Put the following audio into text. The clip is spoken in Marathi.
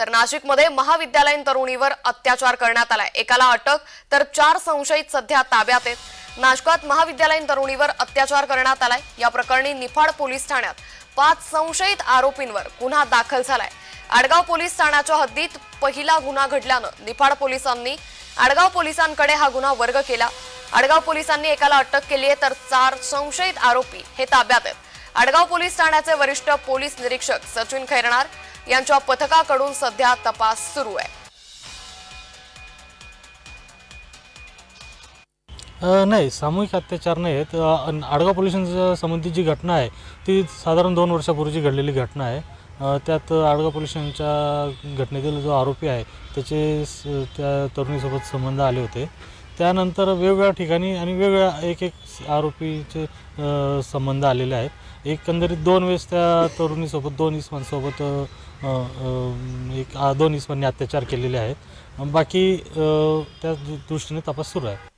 तर नाशिकमध्ये महाविद्यालयीन तरुणीवर अत्याचार करण्यात आलाय. एकाला अटक तर चार संशयित सध्या ताब्यात आहेत. नाशकात महाविद्यालयीन तरुणीवर अत्याचार करण्यात आलाय. या प्रकरणी निफाड पोलीस ठाण्यात पाच संशयित आरोपींवर गुन्हा दाखल झालाय. आडगाव पोलीस ठाण्याच्या हद्दीत पहिला गुन्हा घडल्यानं निफाड पोलिसांनी आडगाव पोलिसांकडे हा गुन्हा वर्ग केला. आडगाव पोलिसांनी एकाला अटक केली आहे तर चार संशयित आरोपी हे ताब्यात आहेत. आडगाव पोलीस ठाण्याचे वरिष्ठ पोलीस निरीक्षक सचिन खैरणार यांच्या पथकाकडून सध्या तपास सुरू आहे. नाही सामूहिक अत्याचार नाही आहेत. आडगाव पोलिसांच्या संबंधित जी घटना आहे ती साधारण दोन वर्षापूर्वीची घडलेली घटना आहे. त्यात आडगाव पोलिसांच्या घटनेतील जो आरोपी आहे त्याचे त्या तरुणीसोबत संबंध आले होते. त्यानंतर वेगवेगळ्या ठिकाणी आणि वेगवेगळ्या एक एक आरोपीचे संबंध आलेले आहेत. एकंदरीत दोन वेळेस त्या तरुणीसोबत दोन इसमांसोबत एक दोन इस्मांनी अत्याचार केलेले आहेत. बाकी त्या दृष्टीने तपास सुरू आहे.